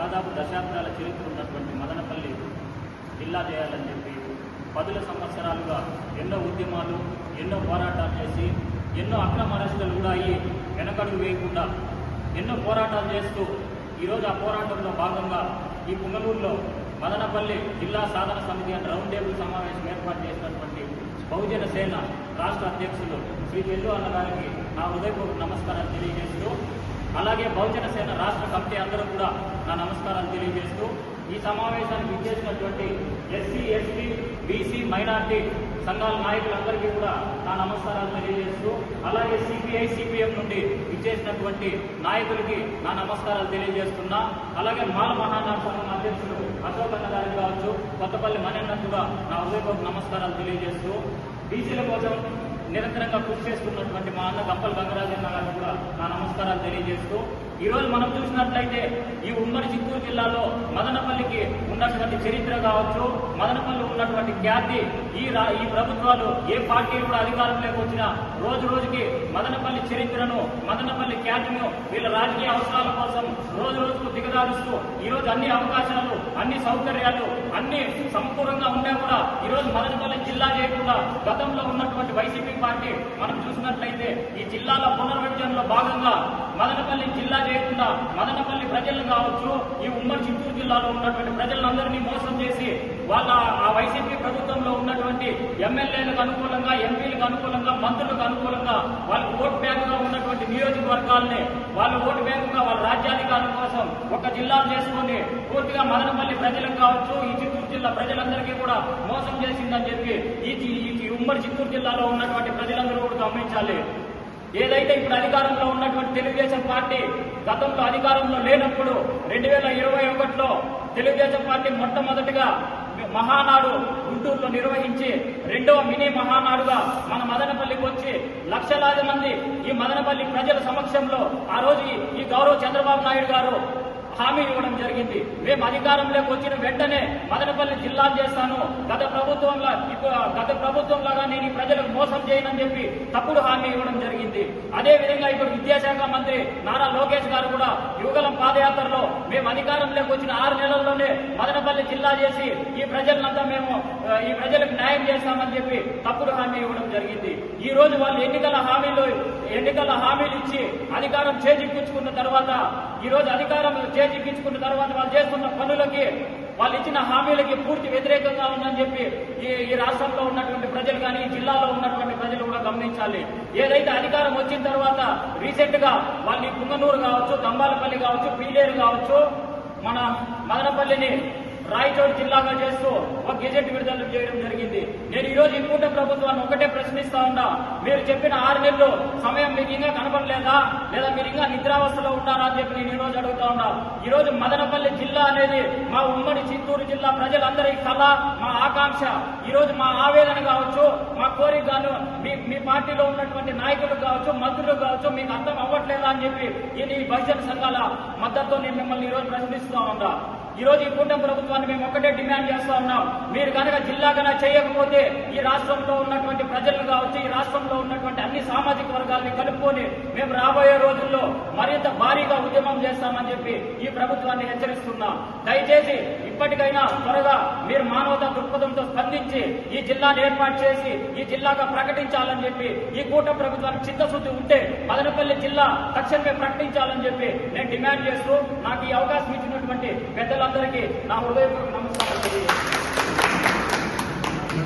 దాదాపు దశాబ్దాల చరిత్ర ఉన్నటువంటి మదనపల్లి జిల్లా చేయాలని చెప్పి పదుల సంవత్సరాలుగా ఎన్నో ఉద్యమాలు ఎన్నో పోరాటాలు చేసి ఎన్నో అక్రమ అరెస్టులు కూడా అయ్యి వెనకడుగు వేయకుండా ఎన్నో పోరాటాలు చేస్తూ ఈరోజు ఆ పోరాటంలో భాగంగా ఈ పుంగలూరులో మదనపల్లి జిల్లా సాధన సమితి అని రౌండ్ టేబుల్ సమావేశం ఏర్పాటు చేసినటువంటి బహుజన సేన రాష్ట్ర అధ్యక్షులు శ్రీ వెల్లు అన్నగారికి నా హృదయపూర్వక నమస్కారాలు తెలియజేస్తూ అలాగే బహుజన సేన రాష్ట్ర కమిటీ అందరూ కూడా నా నమస్కారాలు తెలియజేస్తూ ఈ సమావేశానికి ఇచ్చేసినటువంటి ఎస్సీ ఎస్టీ బీసీ మైనార్టీ సంఘాల నాయకులందరికీ కూడా నా నమస్కారాలు తెలియజేస్తూ అలాగే సిపిఐ సిపిఎం నుండి ఇచ్చేసినటువంటి నాయకులకి నా నమస్కారాలు తెలియజేస్తున్నా. అలాగే మాల మహానాడు సంఘం అధ్యక్షుడు అశోక్ అన్న కావచ్చు కొత్తపల్లి మణిన్నకు కూడా నా హృదయపూర్వక నమస్కారాలు తెలియజేస్తూ. బీసీల కోసం నిరంతరంగా కృషి చేస్తున్నటువంటి మా అన్న గంపల్ గంగరాజన్న గారికి కూడా నా నమస్కారాలు తెలియజేస్తూ ఈ రోజు మనం చూసినట్లయితే ఈ ఉమ్మడి చిత్తూరు జిల్లాలో మదనపల్లికి ఉన్నటువంటి చరిత్ర కావచ్చు మదనపల్లి ఉన్నటువంటి ఖ్యాతి ఈ రా- ఈ ప్రభుత్వాలు ఏ పార్టీ కూడా అధికారంలోకి వచ్చినా రోజు రోజుకి మదనపల్లి చరిత్రను మదనపల్లి ఖ్యాతిను వీళ్ళ రాజకీయ అవసరాల కోసం రోజు రోజుకు ఈరోజు ఈ రోజు అన్ని అవకాశాలు అన్ని సౌకర్యాలు అన్ని సమకూలంగా ఉన్నా కూడా ఈ రోజు మదనపల్లి జిల్లా చేయకుండా గతంలో ఉన్నటువంటి వైసీపీ పార్టీ మనం చూసినట్లయితే ఈ జిల్లాల పునర్విభజనలో భాగంగా మదనపల్లి జిల్లా చేయకుండా మదనపల్లి ప్రజలను కావచ్చు ఈ ఉమ్మడి చిత్తూరు జిల్లాలో ఉన్నటువంటి ప్రజలందరినీ మోసం చేసి వాళ్ళ ఆ వైసీపీ ప్రభుత్వంలో ఉన్నటువంటి ఎమ్మెల్యేలకు అనుకూలంగా ఎంపీలకు అనుకూలంగా మంత్రులకు అనుకూలంగా వాళ్ళకి ఓట్ బ్యాంక్ నియోజకవర్గాలనే వాళ్ళ ఓటు బ్యాంకుగా వాళ్ళ రాజ్యాధికారం కోసం ఒక జిల్లాను చేసుకొని పూర్తిగా మదనపల్లి ప్రజలకు కావచ్చు ఈ చిత్తూరు జిల్లా ప్రజలందరికీ కూడా మోసం చేసిందని చెప్పి ఈ ఈ- ఈ ఉమ్మడి చిత్తూరు జిల్లాలో ఉన్నటువంటి ప్రజలందరూ కూడా గమనించాలి. ఏదైతే ఇప్పుడు అధికారంలో ఉన్నటువంటి తెలుగుదేశం పార్టీ గతంలో అధికారంలో లేనప్పుడు రెండు వేల ఇరవై ఒకటిలో తెలుగుదేశం పార్టీ మొట్టమొదటిగా మహానాడు గుంటూరులో నిర్వహించి రెండవ మినీ మహానాడుగా మన మదనపల్లికి వచ్చి లక్షలాది మంది ఈ మదనపల్లి ప్రజల సమక్షంలో ఆ రోజు ఈ- గౌరవ చంద్రబాబు నాయుడు గారు హామీ ఇవ్వడం జరిగింది. మేము అధికారంలోకి వచ్చిన వెంటనే మదనపల్లి జిల్లాలు చేస్తాను. గత ప్రభుత్వంలా ఇప్పుడు గత ప్రభుత్వంలాగా నేను ఈ ప్రజలకు మోసం చేయనని చెప్పి తప్పుడు హామీ ఇవ్వడం జరిగింది. అదే విధంగా ఇప్పుడు విద్యాశాఖ మంత్రి నారా లోకేష్ గారు కూడా యువగలం పాదయాత్రలో మేము అధికారంలోకి వచ్చిన ఆరు నెలల్లోనే మదనపల్లి జిల్లా చేసి ఈ ప్రజలంతా మేము ఈ ప్రజలకు న్యాయం చేస్తామని చెప్పి తప్పుడు హామీ ఇవ్వడం జరిగింది. ఈ రోజు వాళ్ళు ఎన్నికల హామీలు ఎన్నికల హామీలు ఇచ్చి అధికారం చేజిక్కించుకున్న తర్వాత ఈ రోజు అధికారం చేజిక్కించుకున్న తర్వాత వాళ్ళు చేస్తున్న పనులకి వాళ్ళు ఇచ్చిన హామీలకి పూర్తి వ్యతిరేకంగా ఉందని చెప్పి ఈ ఈ రాష్ట్రంలో ఉన్నటువంటి ప్రజలు కానీ ఈ జిల్లాలో ఉన్నటువంటి ప్రజలు కూడా గమనించాలి. ఏదైతే అధికారం వచ్చిన తర్వాత రీసెంట్గా వాళ్ళు ఈ పుంగనూరు కావచ్చు దంబాలపల్లి కావచ్చు పీలేరు కావచ్చు మన మదనపల్లిని రాయచోటి జిల్లాగా చేస్తూ ఒక గెజెట్ విడుదల చేయడం జరిగింది. నేను ఈ రోజు ఈ కూట ప్రభుత్వాన్ని ఒకటే ప్రశ్నిస్తా ఉన్నా. మీరు చెప్పిన ఆరు నెలలు సమయం మీకు ఇంకా కనపడలేదా? లేదా మీరు ఇంకా నిద్రావస్థలో ఉన్నారా అని చెప్పి నేను ఈ రోజు అడుగుతా ఉన్నా. ఈ రోజు మదనపల్లి జిల్లా అనేది మా ఉమ్మడి చిత్తూరు జిల్లా ప్రజలందరి కళ మా ఆకాంక్ష. ఈ రోజు మా ఆవేదన కావచ్చు మా కోరిక గాను మీ మీ పార్టీలో ఉన్నటువంటి నాయకులు కావచ్చు మంత్రులు కావచ్చు మీకు అర్థం అవ్వట్లేదా అని చెప్పి ఈ ఈ బహుజన సంఘాల మద్దతుతో నేను మిమ్మల్ని ఈ రోజు ప్రశ్నిస్తా ఉన్నా. ఈ రోజు ఈ కూటమి ప్రభుత్వాన్ని మేము ఒక్కటే డిమాండ్ చేస్తా ఉన్నాం. మీరు కనుక జిల్లా కన్నా చేయకపోతే ఈ రాష్ట్రంలో ఉన్నటువంటి ప్రజలు కావచ్చు ఈ రాష్ట్రంలో ఉన్నటువంటి అన్ని సామాజిక వర్గాల్ని కలుపుకొని మేము రాబోయే రోజుల్లో మరింత చేస్తామని చెప్పి ఈ ప్రభుత్వాన్ని హెచ్చరిస్తున్నా. దయచేసి ఇప్పటికైనా త్వరగా మీరు మానవతా దృక్పథంతో స్పందించి ఈ జిల్లాను ఏర్పాటు చేసి ఈ జిల్లాగా ప్రకటించాలని చెప్పి ఈ కూట ప్రభుత్వానికి చిత్తశుద్ధి ఉంటే మదనపల్లి జిల్లా తక్షణమే ప్రకటించాలని చెప్పి నేను డిమాండ్ చేస్తూ నాకు ఈ అవకాశం ఇచ్చినటువంటి పెద్దలందరికీ నా హృదయపూర్వక నమస్కారం